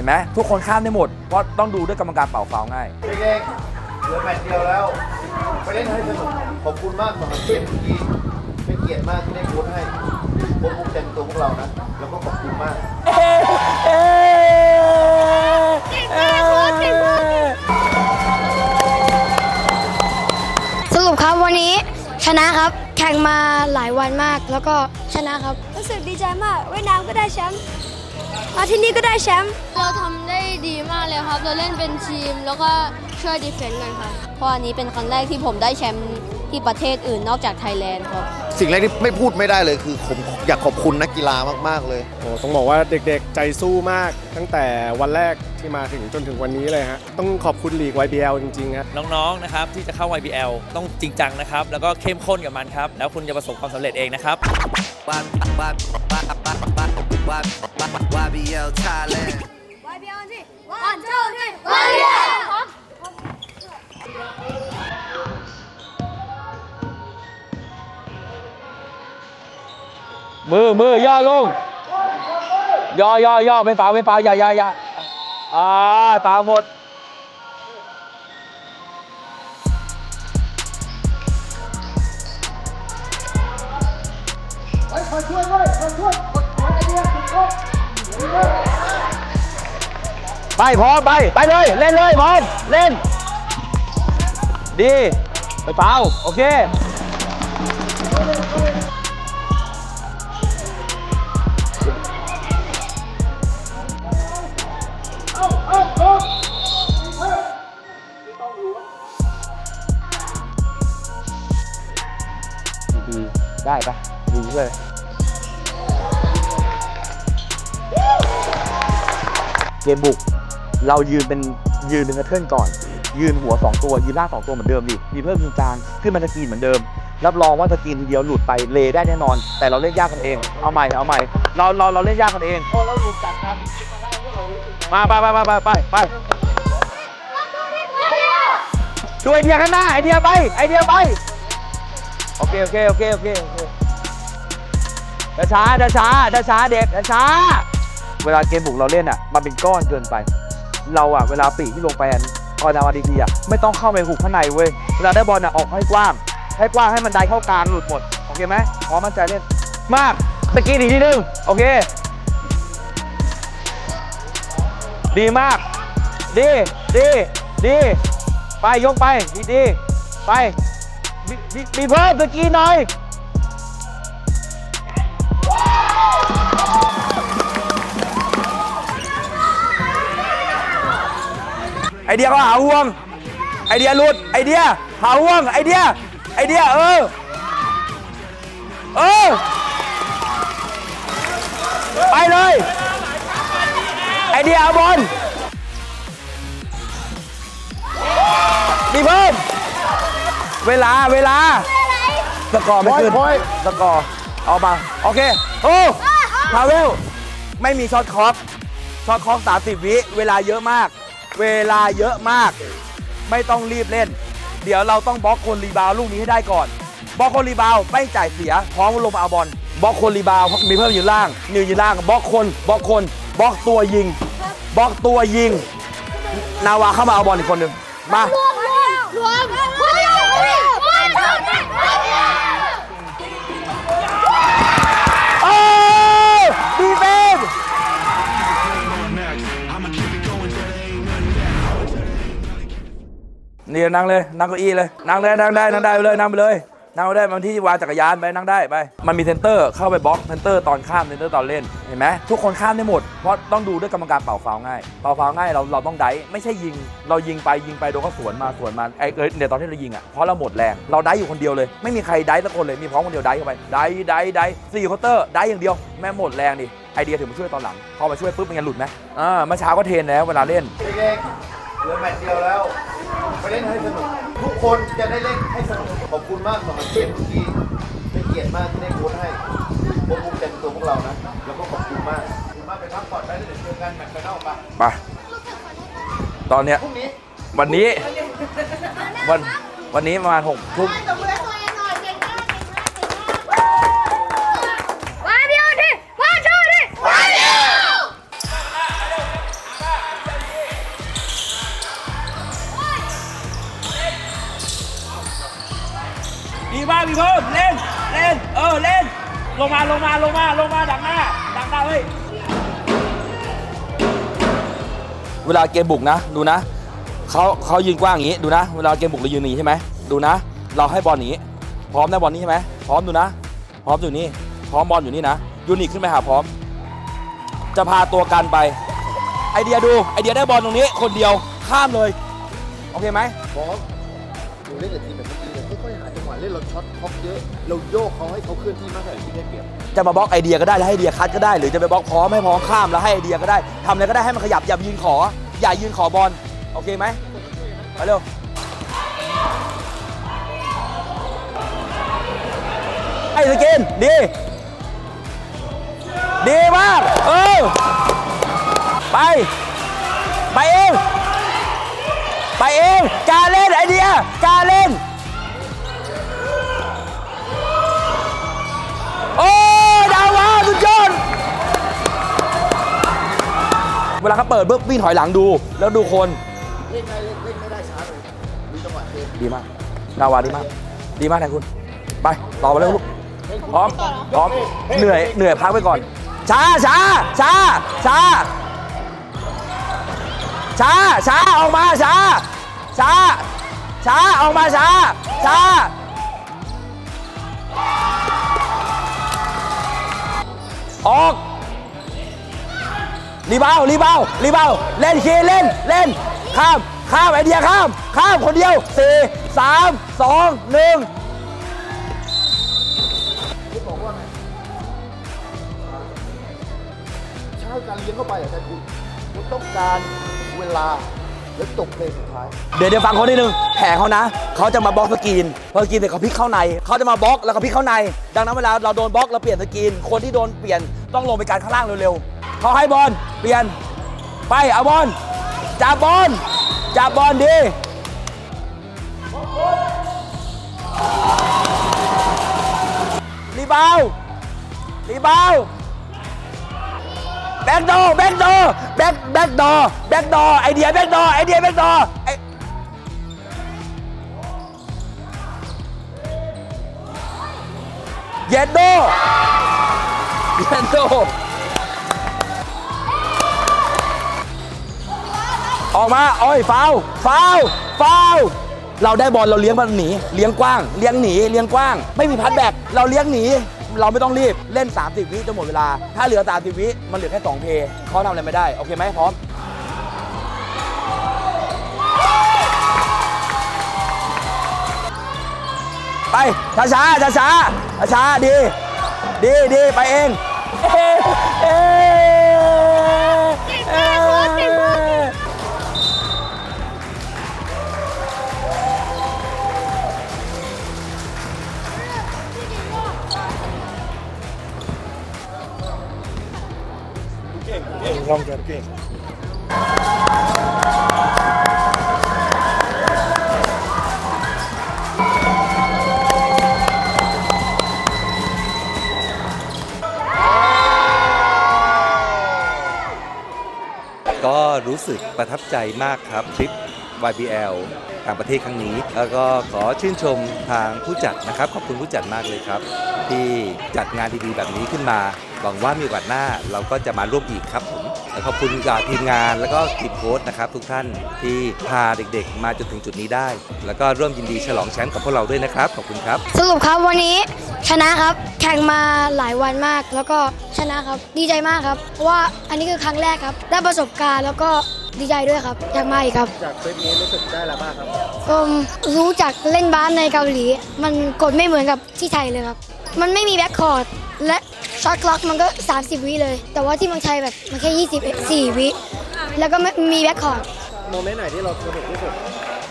ห็นไหมทุกคนข้ามได้หมด เพราะต้องดูด้วยกรรมการเป่าฟาวล์ง่ายเด็กๆเหลือแมตช์เดียวแล้วไปเล่นให้สนุกขอบคุณมากสำหรับเกมเมื่อกี้เป็นเกียรติมากที่ได้โค้ชให้ผมภูมิใจในตัวพวกเรานะแล้วก็ขอบคุณมากสรุปครับวันนี้ชนะครับ แข่งมาหลายวันมากแล้วก็ชนะครับ รู้สึกดีใจมากเวียดนามก็ได้แชมป์ มาที่นี่ก็ได้แชมป์เราทำได้ดีมากเลยครับ เราเล่นเป็นทีมแล้วก็ช่วยดีเฟนต์กันครับ เพราะอันนี้เป็นครั้งแรกที่ผมได้แชมป์ ที่ประเทศอื่นนอกจากไทยแลนด์ครับ สิ่งแรกที่ไม่พูดไม่ได้เลยคือผมอยากขอบคุณนักกีฬามากๆเลยโอ้ต้องบอกว่าเด็กๆ ใจสู้มาก ตั้งแต่วันแรกที่มาถึงจนถึงวันนี้เลยฮะต้องขอบคุณลีก YBL จริงๆฮะน้องๆนะครับที่จะเข้า YBL ต้องจริงจังนะครับ แล้วก็เข้มข้นกับมันครับ แล้วคุณจะประสบความสำเร็จเองนะครับ YBL Thailand. วันเจ้าที่ มือมือย่อลงย่อย่อย่อไม่ฟาวไม่ฟาวอย่าอย่าอย่าอ่าฟาวหมดไปพร้อมไปไปเลยเล่นเลยพร้อมเล่น ดี ไปเปล่าโอเค บุก เรายืนเป็นยืนเป็นกระเทิร์นก่อน ยืนหัว 2 ตัว ยืนล่างสองตัวเหมือนเดิมดิมีเพิ่มยืนกลางขึ้นมาสกรีนเหมือนเดิม รับรองว่าสกรีนทีเดียวหลุดไปเลได้แน่นอน แต่เราเล่นยากกันเอง เอาใหม่เอาใหม่เราเราเราเล่นยากกันเองพอเราหลุดจากกันมาไปไปไปไปไปไปดูไอเดียข้างหน้าไอเดียไปไอเดียไปโอเคโอเคโอเคโอเคโอเคช้าช้าช้าช้าช้าเด็กช้า เวลาเกมบุกเราเล่นอะมันเป็นก้อนเกินไป เราอะเวลาปีกที่ลงไปอะตอนดาวาดีๆอะไม่ต้องเข้าไปหุกข้างในเว้ยเวลาได้บอลอะออกให้กว้างให้กว้างให้มันได้เข้ากลางหลุดหมดโอเคไหมพร้อมมั่นใจเล่นมากสกรีนอีทีนึงโอเค ดีมาก ดีดีดีไปยกไปดีดีไปมีมีมีเพิ่มตะกี้หน่อย ไอเดียก็หาห่วง ไอเดียหลุด ไอเดียหาห่วง ไอเดีย ไอเดียเออ เออ ไปเลย ไอเดียเอาบอลมีเพิ่ม เวลา เวลา สกอร์ไม่ขึ้น พอย สกอร์ เอามา โอเค โอ้พาเวล ไม่มีช็อตคล็อกช็อตคล็อก30 วิ เวลาเยอะมาก เวลาเยอะมาก ไม่ต้องรีบเล่น เดี๋ยวเราต้องบล็อกคนรีบาวลูกนี้ให้ได้ก่อนบล็อกคนรีบาวไม่จ่ายเสียพร้อมลงมาเอาบอลบล็อกคนรีบาวมีเพิ่มอยู่ล่างนิวอยู่ล่างบล็อกคนบล็อกคนบล็อกตัวยิงบล็อกตัวยิง นาวาเข้ามาเอาบอลอีกคนหนึ่งมารวมรวมรวม นี่นั่งเลยนั่งเก้าอี้เลยนั่งได้นั่งได้นั่งได้ไปเลยนั่งไปเลยนั่งไปได้บางที่วางจักรยานไปนั่งได้ไป มันมีเซนเตอร์เข้าไปบล็อกเซนเตอร์ตอนข้ามเซนเตอร์ตอนเล่นเห็นไหมทุกคนข้ามได้หมดเพราะต้องดูด้วยกรรมการเป่าฟาวง่ายเป่าฟาวง่ายเราเราต้องไดฟ์ไม่ใช่ยิง เรายิงไปยิงไปโดนเขาสวนมาสวนมาไอ้เดี๋ยวตอนที่เรายิงอะเพราะเราหมดแรงเราไดฟ์อยู่คนเดียวเลย ไม่มีใครไดฟ์สักคนเลยมีพร้อมคนเดียวไดฟ์เข้าไปไดฟ์ไดฟ์ไดฟ์สี่เคาน์เตอร์ไดฟ์อย่างเดียวแม่หมดแรงดิไอเดียถึงมาช่วยตอนหลังพอมาช่วยปุ๊บเป็นไงหลุดไหมอ่าเมื่อเช้าก็เทรนแล้วเวลาเล่น เด็กๆเหลือแมตช์เดียวแล้วไปเล่นให้สนุก ทุกคนจะได้เล่นให้สนุก ขอบคุณมากสำหรับเกมเมื่อกี้เป็นเกียรติมากที่ได้โค้ชให้ผมภูมิใจในตัวพวกเรานะ แล้วก็ขอบคุณมากขอบคุณมากไปพักผ่อนไปแล้วเดี๋ยวเจอกันแมตช์ไฟนอลปะไปตอนเนี้ยพรุ่งนี้ วันนี้วันวันนี้ประมาณหกทุ่มวันเดียวที่วันเจ้าที่วันเดีย ดีมากพี่เพิ่มเล่นเล่นเออเล่น ลงมาลงมาลงมาลงมาดักหน้าดักหน้าเฮ้ยเวลาเกมบุกนะดูนะเขาเขายืนกว้างอย่างนี้ดูนะ เวลาเกมบุกเรายืนหนีใช่ไหมดูนะ เราให้บอลหนีพร้อมนะบอลนี้ใช่ไหมพร้อมดูนะ พร้อมอยู่นี่พร้อมบอลอยู่นี่นะยูนิคขึ้นไปหาพร้อม จะพาตัวกันไป ไอเดียดูไอเดียได้บอลตรงนี้ คนเดียวข้ามเลย โอเคไหมบอสดูเล่นกับทีมแบบเมื่อกี้เลยค่อยๆหาจังหวะเล่ นเราช็อตท็อปเยอะ เราโยกเขาให้เขาเคลื่อนที่มากกว่าที่ได้เปรียบจะมาบล็อกไอเดียก็ได้แล้วให้ไอเดียคัดก็ได้หรือจะไปบล็อกพร้อมให้พร้อมข้ามแล้วให้ไอเดียก็ได้ทำอะไรก็ได้ให้มันขยับอย่ายืนขอ อย่ายืนขอบอลโอเคไหมไปเร็วไอ้สกินดี ดีมากเออไป ไปเอง ไปเอง การเล่นไอเดีย การเล่น โอ้ดาวาสุดยอดเวลาเขาเปิดปุ๊บวิ่งถอยหลังดู แล้วดูคนเล่นได้เล่นเล่นไม่ได้ช้าเลยมีจังหวะเกมดีมาก ดาวาดีมาก ดีมากแทนคุณ ไป ต่อไปเลยลูกพร้อมพร้อมเหนื่อยเหนื่อยพักไปก่อน ช้าช้าช้าช้าช้าช้าออกมาช้าช้าช้าออกมาช้าช้า ออก รีบาวรีบาวรีบาวเล่นคีเล่นเล่น ข้าม ข้ามไอเดียข้าม ข้ามคนเดียวสี่สามสองหนึ่งช้การเลี้ยงเข้าไปอะแต่คุณคุณต้องการเวลา แล้วจบเพลงสุดท้าย เดี๋ยวเดี๋ยวฟังเขานิดนึงแผนเขานะ เขาจะมาบล็อกสกรีนพอสกรีนเสร็จเขาพลิกเข้าใน เขาจะมาบล็อกแล้วก็พลิกเข้าใน ดังนั้นเวลาเราโดนบล็อกเราเปลี่ยนสกรีน คนที่โดนเปลี่ยนต้องลงไปการข้างล่างเร็วๆ เขาให้บอล เปลี่ยน ไปเอาบอล จับบอล จับบอลดีรีบาวรีบาว แบ็กดอแบ็กดอแบ็กแบ็กดอแบ็กดอไอเดียแบ็กดอไอเดียแบ็กดอไอเยนโดเยนโดออกมาโอ้ยฟาวฟาวฟาวเราได้บอลเราเลี้ยงมันหนี เลี้ยงกว้าง เลี้ยงหนี เลี้ยงกว้าง ไม่มีพัดแบก เราเลี้ยงหนี เราไม่ต้องรีบเล่น 30 วิจนหมดเวลา ถ้าเหลือ 30 วิ มันเหลือแค่2เพย์เขาทำอะไรไม่ได้ โอเคไหมพร้อมไปช้าช้าช้าช้าช้าชาดี ดีดีไปเองเอเอ ก็รู้สึกประทับใจมากครับทริป YBL ต่างประเทศครั้งนี้ แล้วก็ขอชื่นชมทางผู้จัดนะครับ ขอบคุณผู้จัดมากเลยครับ ที่จัดงานดีๆแบบนี้ขึ้นมา หวังว่ามีโอกาสหน้าเราก็จะมาร่วมอีกครับผมและขอบคุณกับทีมงานแล้วก็ทีมโค้ชนะครับทุกท่านที่พาเด็กๆ มาจนถึงจุดนี้ได้ แล้วก็ร่วมยินดีฉลองแชมป์กับพวกเราด้วยนะครับขอบคุณครับ สรุปครับวันนี้ชนะครับ แข่งมาหลายวันมาก แล้วก็ชนะครับดีใจมากครับเพราะว่าอันนี้คือครั้งแรกครับ ได้ประสบการณ์แล้วก็ดีใจด้วยครับอยากมาอีกครับ จากคลิปนี้รู้สึกได้อะไรบ้างครับผมรู้จักเล่นบาสในเกาหลี มันกดไม่เหมือนกับที่ไทยเลยครับ มันไม่มีแบ็คคอร์ด และช็อตคล็อกมันก็ 30 วิเลย แต่ว่าที่เมืองไทยแบบมันแค่ 24 วิ แล้วก็ไม่มีแบ็คคอร์ดโมเมนต์ไหนที่เราสนุกที่สุด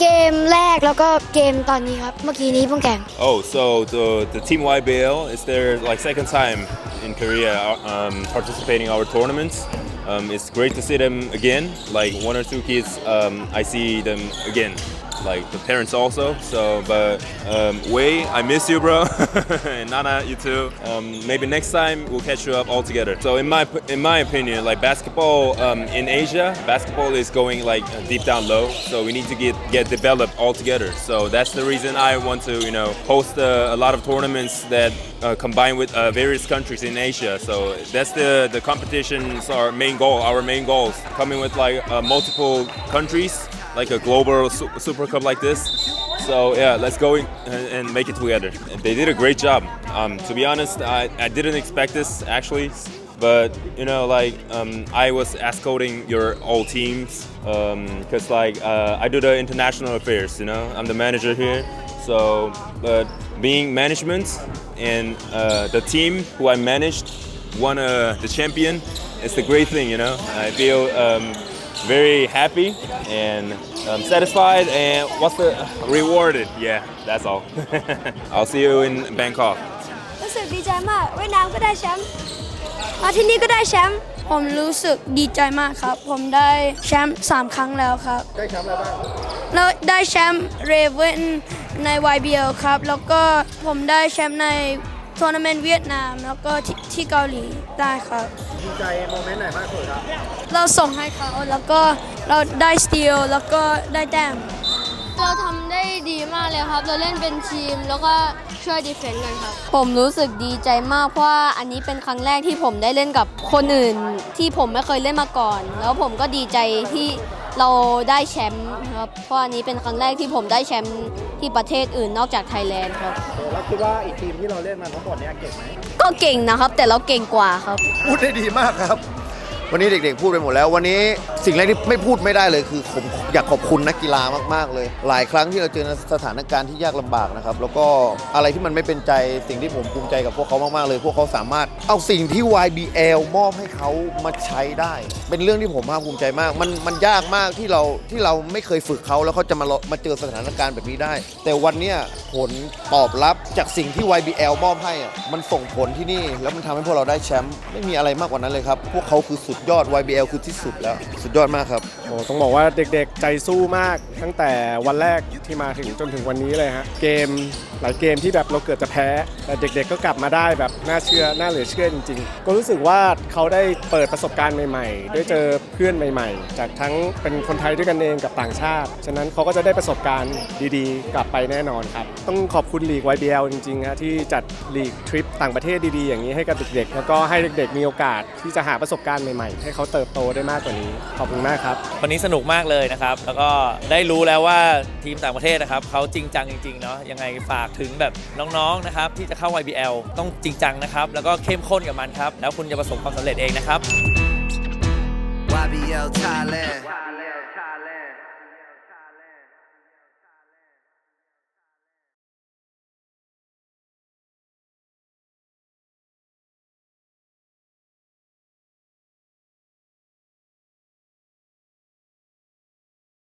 เกมแรกแล้วก็เกมตอนนี้ครับ เมื่อกี้นี้เพิ่งแข่ง Oh, so the, the Team YBL is their like second time in Korea um, participating our tournaments. Um, it's great to see them again. Like one or two kids, um, I see them again. Like the parents also. So, but um, Wei, I miss you, bro, and Nana, you too. Um, maybe next time we'll catch you up all together. So, in my in my opinion, like basketball um, in Asia, basketball is going like deep down low. So we need to get get developed all together. So that's the reason I want to you know host uh, a lot of tournaments that uh, combine with uh, various countries in Asia. So that's the the competitions our main goal. Our main goals coming with like uh, multiple countries, like a global su- super cup like this. So yeah, let's go and, and make it together. They did a great job. Um, to be honest, I, I didn't expect this actually, but you know, like um, I was escorting your all teams because like uh, I do the international affairs. You know, I'm the manager here. So, but being management and uh, the team who I managed won uh, the champion. It's a great thing, you know. I feel um, very happy and um, satisfied and what's the rewarded? Yeah, that's all. I'll see you in Bangkok. รู้สึกดีใจมากเว่ายน้ำก็ได้แชมป์มาที่นี่ก็ได้แชมป์ผมรู้สึกดีใจมากครับ ผมได้แชมป์3ครั้งแล้วครับ ได้แชมป์อะไรบ้างแล้วได้แชมป์เรเวนใน YBL ครับ แล้วก็ผมได้แชมป์ใน ทัวร์นาเมนต์เวียดนามแล้วก็ที่ที่เกาหลีได้ครับ ดีใจโมเมนต์ไหนมากสุดครับ เราส่งให้เขาแล้วก็เราได้สตีลแล้วก็ได้แต้ม เราทำได้ดีมากเลยครับ เราเล่นเป็นทีมแล้วก็ช่วยดีเฟนต์กันครับ ผมรู้สึกดีใจมากเพราะว่าอันนี้เป็นครั้งแรกที่ผมได้เล่นกับคนอื่น ที่ผมไม่เคยเล่นมาก่อน แล้วผมก็ดีใจที่ เราได้แชมป์ครับ เพราะอันนี้เป็นครั้งแรกที่ผมได้แชมป์ที่ประเทศอื่นนอกจากไทยแลนด์ครับแล้วคิดว่าอีกทีมที่เราเล่นมาทั้งหมดเนี่ยเก่งไหมก็เก่งนะครับ แต่เราเก่งกว่าครับ พูดได้ดีมากครับ วันนี้เด็กๆพูดไปหมดแล้ววันนี้ สิ่งแรกที่ไม่พูดไม่ได้เลยคือผมอยากขอบคุณนักกีฬามากๆเลย หลายครั้งที่เราเจอในสถานการณ์ที่ยากลำบากนะครับแล้วก็อะไรที่มันไม่เป็นใจสิ่งที่ผมภูมิใจกับพวกเขามากๆเลย พวกเขาสามารถเอาสิ่งที่ YBL มอบให้เขามาใช้ได้ เป็นเรื่องที่ผมภาคภูมิใจมาก มันมันยากมากที่เราที่เราไม่เคยฝึกเขาแล้วเขาจะมามาเจอสถานการณ์แบบนี้ได้ แต่วันนี้ผลตอบรับจากสิ่งที่ YBL มอบให้มันส่งผลที่นี่ แล้วมันทำให้พวกเราได้แชมป์ไม่มีอะไรมากกว่านั้นเลยครับพวกเขาคือสุดยอด YBL คือที่สุดแล้วสุดยอดมากครับ โอ้ต้องบอกว่าเด็กๆ ใจสู้มากตั้งแต่วันแรกที่มาถึงจนถึงวันนี้เลยฮะ เกมหลายเกมที่แบบเราเกือบจะแพ้ แต่เด็กๆ ก็กลับมาได้แบบน่าเชื่อ น่าเหลือเชื่อจริงๆ ก็รู้สึกว่าเขาได้เปิดประสบการณ์ใหม่ๆ ได้เจอเพื่อนใหม่ๆ จากทั้งเป็นคนไทยด้วยกันเองกับต่างชาติ ฉะนั้นเขาก็จะได้ประสบการณ์ดีๆ กลับไปแน่นอนครับ ต้องขอบคุณลีก YBL จริงๆฮะที่จัดลีกทริปต่างประเทศดีๆ อย่างนี้ให้กับเด็กๆ แล้วก็ให้เด็กๆ มีโอกาสที่จะหาประสบการณ์ใหม่ๆ ให้เขาเติบโตได้มากกว่านี้ขอบคุณมากครับ วันนี้สนุกมากเลยนะครับ แล้วก็ได้รู้แล้วว่าทีมต่างประเทศนะครับเขาจริงจังจริงๆเนาะยังไงฝากถึงแบบน้องๆนะครับที่จะเข้า YBL ต้องจริงจังนะครับแล้วก็เข้มข้นกับมันครับแล้วคุณจะประสบความสำเร็จเองนะครับ YBL Thailand